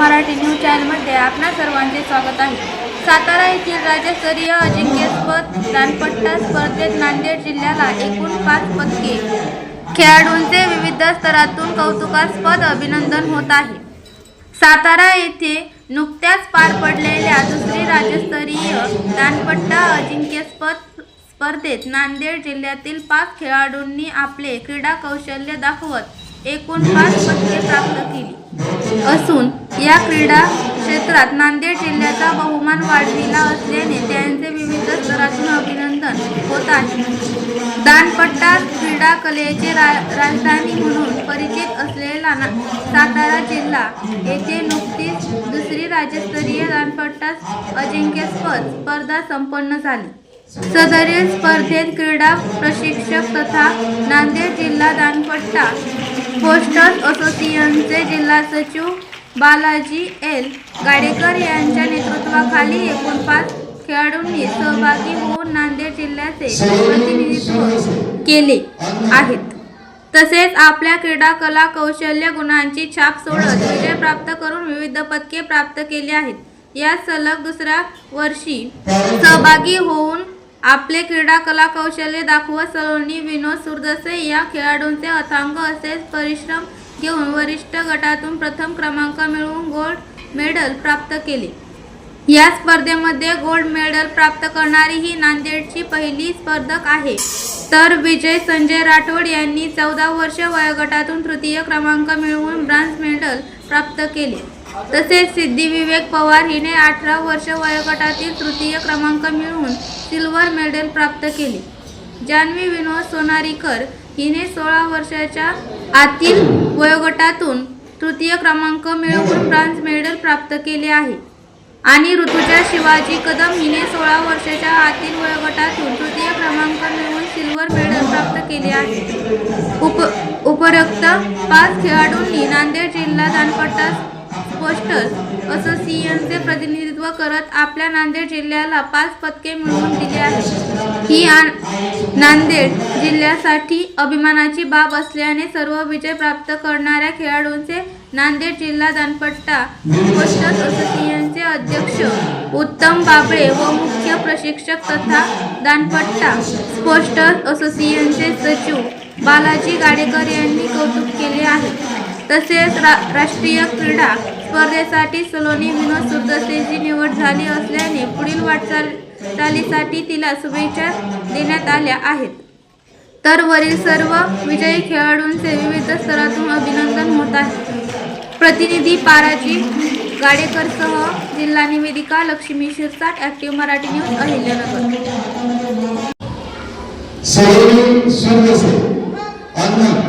Marathi news चायलमध्ये आपणा सर्वांचे स्वागत आहे. सातारा येथील राज्यस्तरीय अजिंक्यस्पद दानपट्टा स्पर्धेत नांदेड जिल्ह्याला एकूण पाच पदके. खेळाडूंचे विविध स्तरातून कौतुकास्पद अभिनंदन होत आहे. सातारा येथे नुकत्याच पार पडलेल्या दुसरी राज्यस्तरीय दानपट्टा अजिंक्यस्पद स्पर्धेत नांदेड जिल्ह्यातील पाच खेळाडूंनी आपले क्रीडा कौशल्य दाखवत एकूण पाच पदके प्राप्त केली. असून या क्रीडा क्षेत्रात नांदेड जिल्ह्याचा बहुमान वाढविला असल्याने त्यांचे विविध स्तरातून अभिनंदन होत आहे. दानपट्टा क्रीडा कलेची रा राजधानी म्हणून परिचित असलेला ना सातारा जिल्हा येथे नुकतीच दुसरी राज्यस्तरीय दानपट्टा अजिंक्यस्पद स्पर्धा संपन्न झाली. सदरील स्पर्धेत क्रीडा प्रशिक्षक तथा नांदेड जिल्हा दानपट्टा पोस्टर्स असोसिएशनचे जिल्हा सचिव बालाजी एल. गाडेकर यांच्या नेतृत्वाखाली एकूण पाच खेळाडूंनी सहभागी होऊन नांदेड जिल्ह्याचे प्रतिनिधित्व केले आहेत. तसेच आपल्या क्रीडा कला कौशल्य गुणांची छाप सोडत विजय प्राप्त करून विविध पदके प्राप्त केली आहेत. या सलग दुसऱ्या वर्षी सहभागी होऊन आपले क्रीडा कला कौशल्य दाखवत सलोनी विनोद सुरदसे या खेळाडूंचे अथांग असेच परिश्रम घेऊन वरिष्ठ गटातून प्रथम क्रमांक मिळवून गोल्ड मेडल प्राप्त केले. या स्पर्धेमध्ये गोल्ड मेडल प्राप्त करणारी ही नांदेडची पहिली स्पर्धक आहे. तर विजय संजय राठोड यांनी चौदा वर्ष वयोगटातून तृतीय क्रमांक मिळवून ब्रांज मेडल प्राप्त केले. तसेच सिद्धी विवेक पवार हिने अठरा वर्ष वयोगटातील तृतीय क्रमांक मिळवून सिल्वर मेडल प्राप्त केले. जान्हवी विनोद सोनारीकर हिने सोळा वर्षाच्या आतील वयोगटातून तृतीय क्रमांक मिळवून ब्रांज मेडल प्राप्त केले आहे. आणि ऋतुजा शिवाजी कदम हिने सोळा वर्षाच्या आतील वयोगटातून तृतीय क्रमांक मिळवून सिल्वर मेडल प्राप्त केले आहे. उपरोक्त पाच खेळाडूंनी नांदेड जिल्हा दानपट्टा पोस्टर्स असोसिएशनचे प्रतिनिधित्व करत आपल्या नांदेड जिल्ह्याला पाच पदके मिळवून दिली आहेत. ही आन- नांदेड जिल्ह्यासाठी अभिमानाची बाब असल्याने सर्व विजय प्राप्त करणाऱ्या खेळाडूंचे नांदेड जिल्हा दानपट्टा पोस्टर्स असोसिएशनचे अध्यक्ष उत्तम बाबळे व मुख्य प्रशिक्षक तथा दानपट्टा पोस्टर्स असोसिएशनचे सचिव बालाजी गाडेकर यांनी कौतुक केले आहे. तसेच रा राष्ट्रीय क्रीडा स्पर्धेसाठी सलोनी विनोद सुरदसेची निवड झाली असल्याने पुढील वाटचालीसाठी तिला शुभेच्छा देण्यात आल्या आहेत. तर वरील सर्व विजयी खेळाडूंचे विविध स्तरातून अभिनंदन होत आहे. प्रतिनिधी पाराजी गाडेकरसह जिल्हा निवेदिका लक्ष्मी शिरसाट ॲक्टिव्ह मराठी न्यूज अहिल्यानगर. सलोनी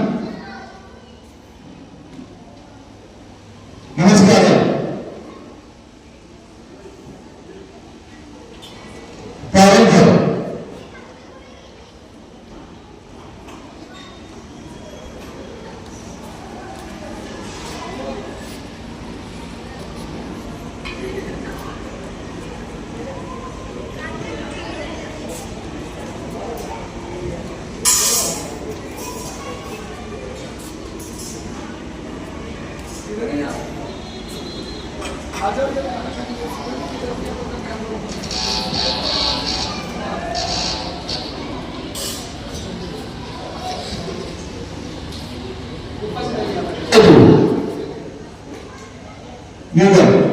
निवड Thank